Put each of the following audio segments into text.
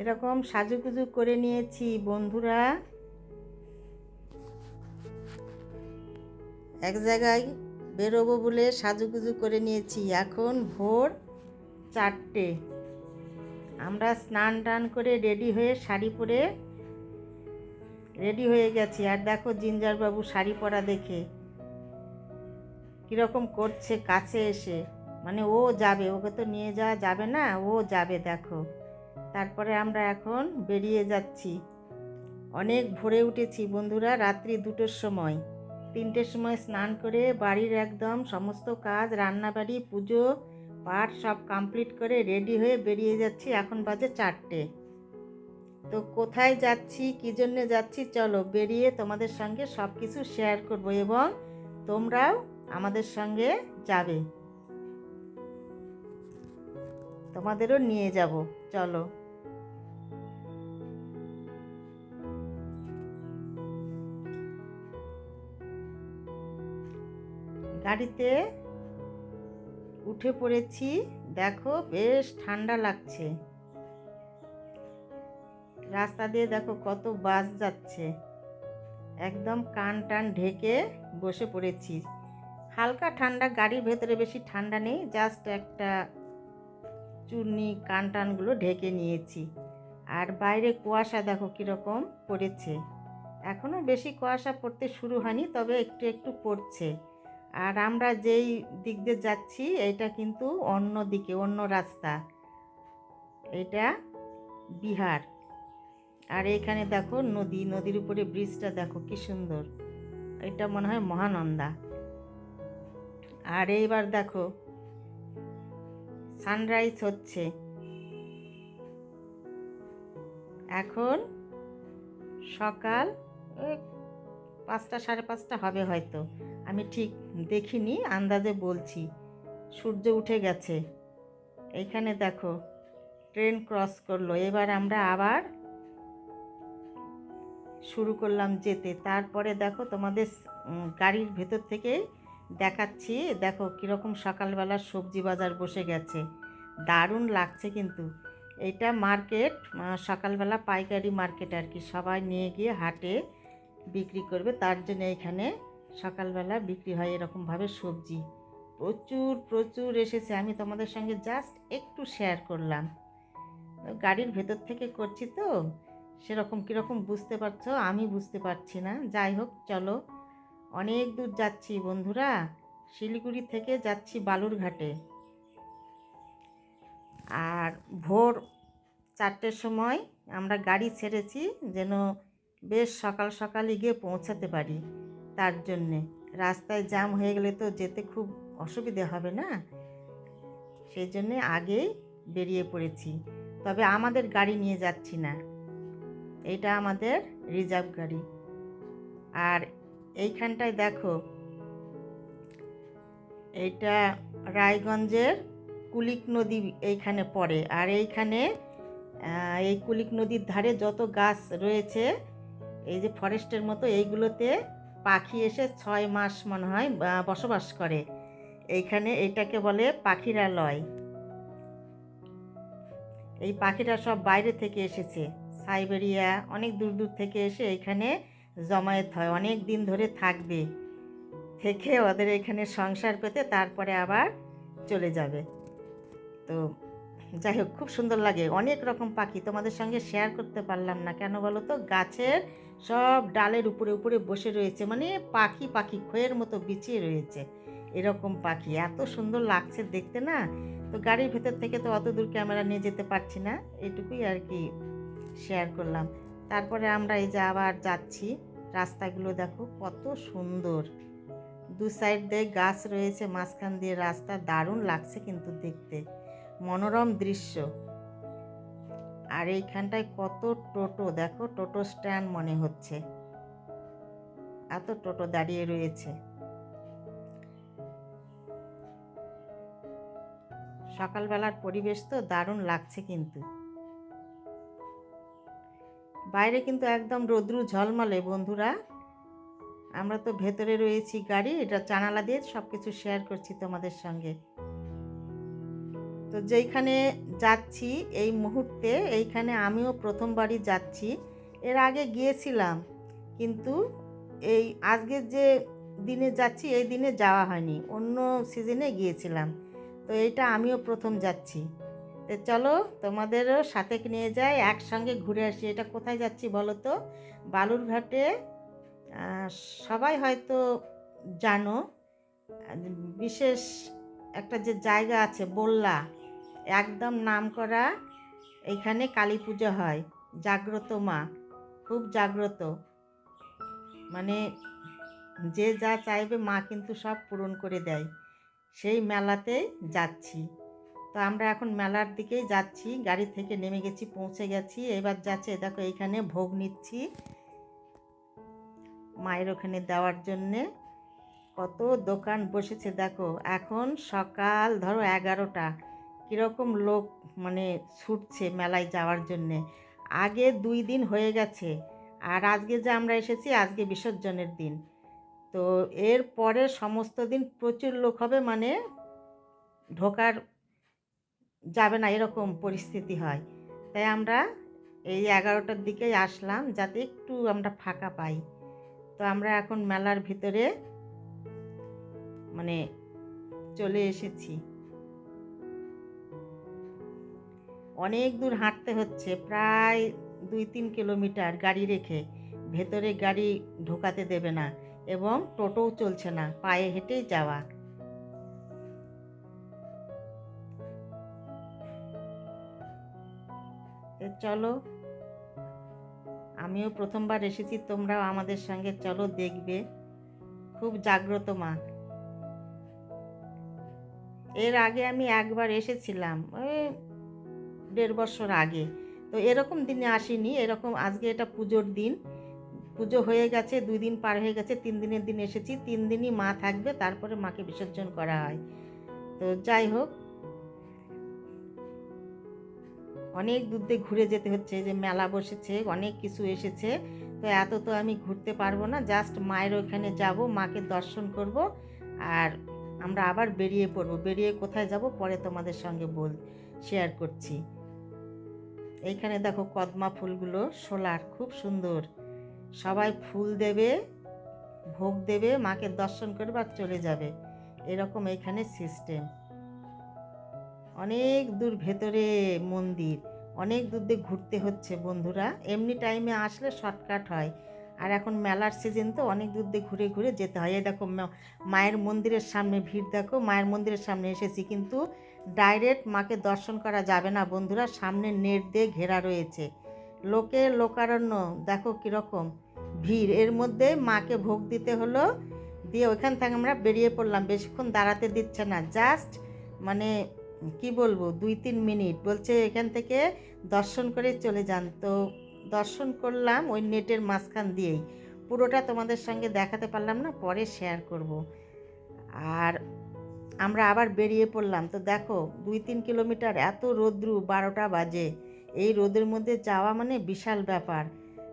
এরকম সাজুগুজু করে নিয়েছি, বন্ধুরা। এক জায়গায় বেরোবো বলে সাজুগুজু করে নিয়েছি। এখন ভোর চারটে। আমরা স্নান টান করে রেডি হয়ে শাড়ি পরে রেডি হয়ে গেছি। আর দেখো জিঞ্জার বাবু শাড়ি পরা দেখে কীরকম করছে, কাছে এসে। মানে ও যাবে, ওকে তো নিয়ে যাওয়া যাবে না, ও যাবে, দেখো। তারপরে আমরা এখন বেরিয়ে যাচ্ছি। অনেক ভোরে উঠেছি বন্ধুরা, রাত্রি দুটোর সময়। তিনটের সময় স্নান করে বাড়ির একদম সমস্ত কাজ, রান্নাবাড়ি, পুজো পাঠ সব কমপ্লিট করে রেডি হয়ে বেরিয়ে যাচ্ছি। এখন বাজে চারটে। তো কোথায় যাচ্ছি, কী জন্যে যাচ্ছি, চলো বেরিয়ে তোমাদের সঙ্গে সব কিছু শেয়ার করব এবং তোমরাও আমাদের সঙ্গে যাবে। তোমাদেরও নিয়ে যাব। চলো। গাড়িতে উঠে পড়েছি। দেখো বেশ ঠান্ডা লাগছে। রাস্তা দিয়ে দেখো কত বাস যাচ্ছে। একদম কান টান ঢেকে বসে পড়েছি। হালকা ঠান্ডা, গাড়ির ভেতরে বেশি ঠান্ডা নেই জাস্ট একটা চুর্নি কান টানগুলো ঢেকে নিয়েছি। আর বাইরে কুয়াশা দেখো কীরকম পড়েছে। এখনও বেশি কুয়াশা পড়তে শুরু হয়নি, তবে একটু একটু পড়ছে। আর আমরা যেই দিক দিয়ে যাচ্ছি, এটা কিন্তু অন্য দিকে, অন্য রাস্তা। এটা বিহার। আর এখানে দেখো নদী, নদীর উপরে ব্রিজটা দেখো কি সুন্দর। এটা মনে হয় মহানন্দা। আর এইবার দেখো, সানরাইজ হচ্ছে। এখন সকাল পাঁচটা, সাড়ে পাঁচটা হবে হয়তো। আমি ঠিক দেখিনি, আন্দাজে বলছি। সূর্য উঠে গেছে। এইখানে দেখো, ট্রেন ক্রস করল। এবার আমরা আবার শুরু করলাম যেতে। তারপরে দেখো, তোমাদের গাড়ির ভেতর থেকেই দেখাচ্ছি। দেখো, কীরকম সকালবেলা সবজি বাজার বসে গেছে। দারুণ লাগছে কিন্তু। এটা মার্কেট সকালবেলা পাইকারি মার্কেট আর কি। সবাই নিয়ে গিয়ে হাটে বিক্রি করবে। তার জন্য এখানে সকালবেলা বিক্রি হয় এরকমভাবে সবজি। প্রচুর প্রচুর এসেছে। আমি তোমাদের সঙ্গে জাস্ট একটু শেয়ার করলাম। গাড়ির ভেতর থেকে করছি তো, সেরকম কীরকম বুঝতে পারছ? আমি বুঝতে পারছি না। যাই হোক, চলো। অনেক দূর যাচ্ছি বন্ধুরা। শিলিগুড়ি থেকে যাচ্ছি বালুরঘাটে। আর ভোর চারটের সময় আমরা গাড়ি ছেড়েছি যেন বেশ সকাল সকালই গিয়ে পৌঁছাতে পারি। তার জন্যে। রাস্তায় জ্যাম হয়ে গেলে তো যেতে খুব অসুবিধে হবে না? সেই জন্যে আগেই বেরিয়ে পড়েছি। তবে আমাদের গাড়ি নিয়ে যাচ্ছি না। এটা আমাদের রিজার্ভ গাড়ি। আর এইখানটায় দেখো, এটা রায়গঞ্জের কুলিক নদী এইখানে পড়ে। আর এইখানে এই কুলিক নদীর ধারে যত গাছ রয়েছে, এই যে ফরেস্টের মতো, এইগুলোতে পাখি এসে ছয় মাস মনে হয় বসবাস করে। এইখানে এটাকে বলে পাখিরালয় এই পাখিরা সব বাইরে থেকে এসেছে। সাইবেরিয়া অনেক দূর দূর থেকে এসে এখানে জমায়েত হয়। অনেক দিন ধরে থাকবে। থেকে ওদের এখানে সংসার পেতে তারপরে আবার চলে যাবে। তো যাই হোক, খুব সুন্দর লাগে। অনেক রকম পাখি। তোমাদের সঙ্গে শেয়ার করতে পারলাম না। কেন বলো তো? গাছের সব ডালের উপরে উপরে বসে রয়েছে মানে পাখি পাখি খয়ের মতো বিছিয়ে রয়েছে। এরকম পাখি, এত সুন্দর লাগছে দেখতে না? তো গাড়ির ভেতর থেকে তো অত দূর ক্যামেরা নিয়ে যেতে পারছি না, এটুকুই আর কি শেয়ার করলাম। তারপরে আমরা এই যে আবার যাচ্ছি, রাস্তাগুলো দেখো কত সুন্দর। দু সাইড দিয়ে গাছ রয়েছে, মাঝখান দিয়ে রাস্তা, দারুণ লাগছে কিন্তু দেখতে। মনোরম দৃশ্য। আর এইখানটায় কত টোটো? দেখো টোটো স্ট্যান্ড মনে হচ্ছে। এত টোটো দাঁড়িয়ে রয়েছে। সকালবেলার পরিবেশ তো দারুণ লাগছে কিন্তু। বাইরে কিন্তু একদম রৌদ্রু ঝলমলে বন্ধুরা। আমরা তো ভেতরে রয়েছি গাড়ি, এটা জানালা দিয়ে সব কিছু শেয়ার করছি তোমাদের সঙ্গে। তো যেইখানে যাচ্ছি, এই মুহূর্তে এইখানে আমিও প্রথমবারই যাচ্ছি। এর আগে গিয়েছিলাম, কিন্তু এই আজকে যে দিনে যাচ্ছি, এই দিনে যাওয়া হয়নি, অন্য সিজনে গিয়েছিলাম। তো এইটা আমিও প্রথম যাচ্ছি। তো চলো, তোমাদেরও সাথে নিয়ে যাই, একসঙ্গে ঘুরে আসি। এটা কোথায় যাচ্ছি বলো তো? বালুরঘাটে। সবাই হয়তো জানো, বিশেষ একটা যে জায়গা আছে, বললা। একদম নাম করা এইখানে কালী পুজো হয়। জাগ্রত মা, খুব জাগ্রত। মানে যে যা চাইবে মা কিন্তু সব পূরণ করে দেয়। সেই মেলাতে যাচ্ছি। তো আমরা এখন মেলার দিকেই যাচ্ছি, গাড়ি থেকে নেমে গেছি, পৌঁছে গেছি। এবার যাচ্ছে, দেখো এইখানে ভোগ নিচ্ছি। মায়ের ওখানে দেওয়ার জন্যে কত দোকান বসেছে, দেখো। এখন সকাল ধরো এগারোটা। কীরকম লোক মানে ছুটছে মেলায় যাওয়ার জন্যে। আগে দুই দিন হয়ে গেছে আর আজকে যে আমরা এসেছি আজকে বিসর্জনের দিন। তো এর পরে সমস্ত দিন প্রচুর লোক হবে মানে ঢোকার যাবে না, এরকম পরিস্থিতি হয়। তাই আমরা এই এগারোটার দিকেই আসলাম যাতে একটু আমরা ফাঁকা পাই। তো আমরা এখন মেলার ভিতরে মানে চলে এসেছি। অনেক দূর হাঁটতে হচ্ছে, প্রায় দুই তিন কিলোমিটার গাড়ি রেখে। ভেতরে গাড়ি ঢোকাতে দেবে না এবং টোটোও চলছে না, পায়ে হেঁটেই যাওয়া। চলো, আমিও প্রথমবার এসেছি, তোমরাও আমাদের সঙ্গে চলো দেখবে। খুব জাগ্রত মা। এর আগে আমি একবার এসেছিলাম, ওই দেড় বছর আগে। তো এরকম দিনে আসিনি, এরকম আজকে এটা পুজোর দিন। পুজো হয়ে গেছে, দুই দিন পার হয়ে গেছে, তিন দিনের দিন এসেছি, তিন দিনই মা থাকবে, তারপরে মাকে বিসর্জন করা হয়। তো যাই হোক, অনেক দূর দিয়ে ঘুরে যেতে হচ্ছে, যে মেলা বসেছে, অনেক কিছু এসেছে। তো এত তো আমি ঘুরতে পারব না, জাস্ট মায়ের ওখানে যাব, মাকে দর্শন করব, আর আমরা আবার বেরিয়ে পড়ব। বেরিয়ে কোথায় যাব, পরে তোমাদের সঙ্গে বল শেয়ার করছি। এইখানে দেখো কদমা ফুলগুলো সোলার, খুব সুন্দর। সবাই ফুল দেবে, ভোগ দেবে, মাকে দর্শন করবে আর চলে যাবে। এরকম এইখানে সিস্টেম অনেক দূর ভেতরে মন্দির, অনেক দূর দিয়ে ঘুরতে হচ্ছে বন্ধুরা। এমনি টাইমে আসলে শর্টকাট হয়। আর এখন মেলার সিজন তো অনেক দূর দিয়ে ঘুরে ঘুরে যেতে হয়। এই দেখো মায়ের মন্দিরের সামনে ভিড় দেখো, মায়ের মন্দিরের সামনে এসেছি। কিন্তু ডাইরেক্ট মাকে দর্শন করা যাবে না বন্ধুরা, সামনে নেট দিয়ে ঘেরা রয়েছে। লোকে লোকারণ্য, দেখো কীরকম ভিড়। এর মধ্যে মাকে ভোগ দিতে হলো, দিয়ে ওইখান থেকে আমরা বেরিয়ে পড়লাম। বেশিক্ষণ দাঁড়াতে দিচ্ছে না জাস্ট মানে কি বলব, দুই তিন মিনিট। বলছে এখান থেকে দর্শন করে চলে যান। তো দর্শন করলাম ওই নেটের মাঝখান দিয়েই। পুরোটা তোমাদের সঙ্গে দেখাতে পারলাম না, পরে শেয়ার করব। আর আমরা আবার বেরিয়ে পড়লাম। তো দেখো দুই তিন কিলোমিটার এত রোদ্রু, বারোটা বাজে। এই রোদের মধ্যে যাওয়া মানে বিশাল ব্যাপার।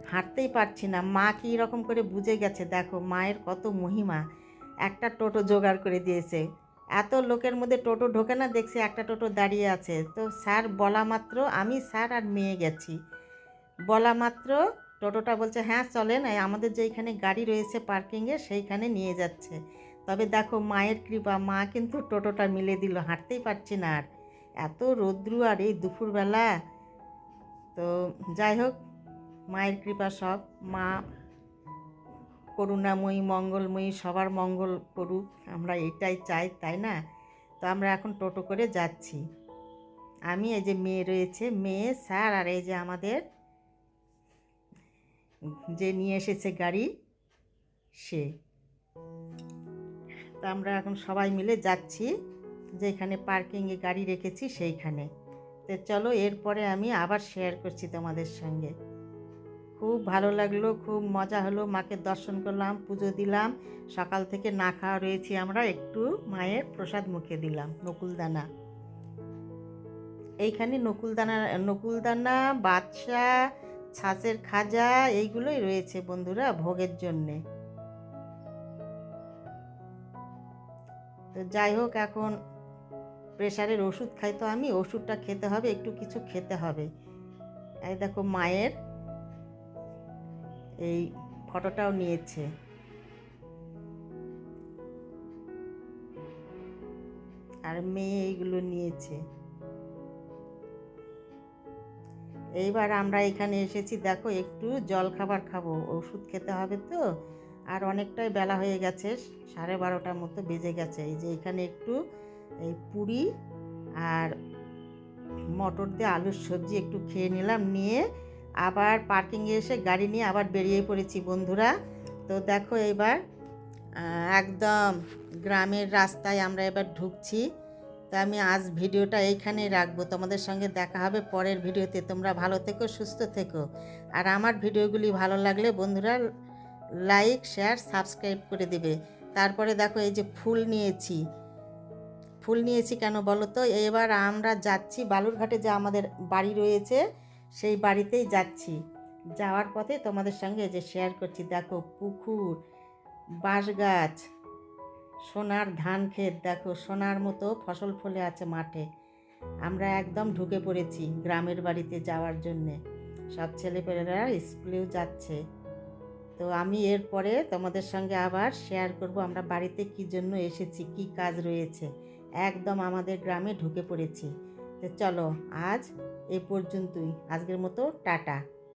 হাঁটতেই পারছি না। মা কী রকম করে বুঝে গেছে, দেখো, মায়ের কত মহিমা। একটা টোটো জোগাড় করে দিয়েছে। এত লোকের মধ্যে টোটো ঢোকে না, দেখছি একটা টোটো দাঁড়িয়ে আছে। তো স্যার বলা মাত্র, আমি স্যার আর মেয়ে গেছি। বলা মাত্র টোটোটা বলছে হ্যাঁ চলেন আমাদের যেইখানে গাড়ি রয়েছে পার্কিংয়ে সেইখানে নিয়ে যাচ্ছে। তবে দেখো, মায়ের কৃপা, মা কিন্তু টোটোটা মিলে দিল, হাঁটতেই পারছি না আর। এত রৌদ্রু আর এই দুপুরবেলা। তো যাই হোক, মায়ের কৃপা সব, মা করুণাময়ী, মঙ্গলময়ী, সবার মঙ্গল করুক, আমরা এটাই চাই, তাই না? তো আমরা এখন টোটো করে যাচ্ছি। আমি এই যে মেয়ে রয়েছে, মেয়ে, স্যার, আর এই যে আমাদের যে নিয়ে এসেছে গাড়ি, সে। তো আমরা এখন সবাই মিলে যাচ্ছি, যেখানে পার্কিংয়ে গাড়ি রেখেছি সেইখানে। তো চলো এরপরে আমি আবার শেয়ার করছি তোমাদের সঙ্গে। খুব ভালো লাগল, খুব মজা হলো, মাকে দর্শন করলাম, পুজো দিলাম। সকাল থেকে না খাওয়া রয়েছি আমরা, একটু মায়ের প্রসাদ মুখে দিলাম, নকুলদানা। এইখানে নকুলদানা নকুলদানা বাদশা ছাঁচের খাজা এইগুলোই রয়েছে বন্ধুরা ভোগের জন্যে। তো যাই হোক, এখন প্রেশারের ওষুধ খাই তো আমি, ওষুধটা খেতে হবে, একটু কিছু খেতে হবে। এই দেখো মায়ের এই ফটোটাও নিয়েছে। আর মেয়ে এইগুলো নিয়েছে। এইবার আমরা এখানে এসেছি, দেখো একটু জল খাবার খাব, ওষুধ খেতে হবে তো। আর অনেকটাই বেলা হয়ে গেছে, সাড়ে বারোটার মতো বেজে গেছে। এই যে এখানে একটু এই পুরি আর মটর দিয়ে আলুর সবজি একটু খেয়ে নিলাম, নিয়ে আবার পার্কিংয়ে এসে গাড়ি নিয়ে আবার বেরিয়ে পড়েছি বন্ধুরা। তো দেখো এবার একদম গ্রামের রাস্তায় আমরা এবার ঢুকছি। তো আমি আজ ভিডিওটা এইখানেই রাখব। তোমাদের সঙ্গে দেখা হবে পরের ভিডিওতে। তোমরা ভালো থেকো, সুস্থ থেকো। আর আমার ভিডিওগুলি ভালো লাগলে বন্ধুরা লাইক, শেয়ার, সাবস্ক্রাইব করে দেবে। তারপরে দেখো এই যে ফুল নিয়েছি। ফুল নিয়েছি কেন বলো তো? এবার আমরা যাচ্ছি বালুরঘাটে যে আমাদের বাড়ি রয়েছে, সেই বাড়িতেই যাচ্ছি। যাওয়ার পথে তোমাদের সঙ্গে যে শেয়ার করছি। দেখো পুকুর বাঁশ গাছ সোনার ধান ক্ষেত, দেখো, সোনার মতো ফসল ফলে আছে মাঠে। আমরা একদম ঢুকে পড়েছি গ্রামের বাড়িতে যাওয়ার জন্যে। সব ছেলেপেলেরা স্কুলেও যাচ্ছে। তো আমি এরপরে তোমাদের সঙ্গে আবার শেয়ার করব আমরা বাড়িতে কী জন্য এসেছি, কি কাজ রয়েছে। একদম আমাদের গ্রামে ঢুকে পড়েছি। তো চলো, আজ এ পর্যন্তই। আজকের মতো টাটা।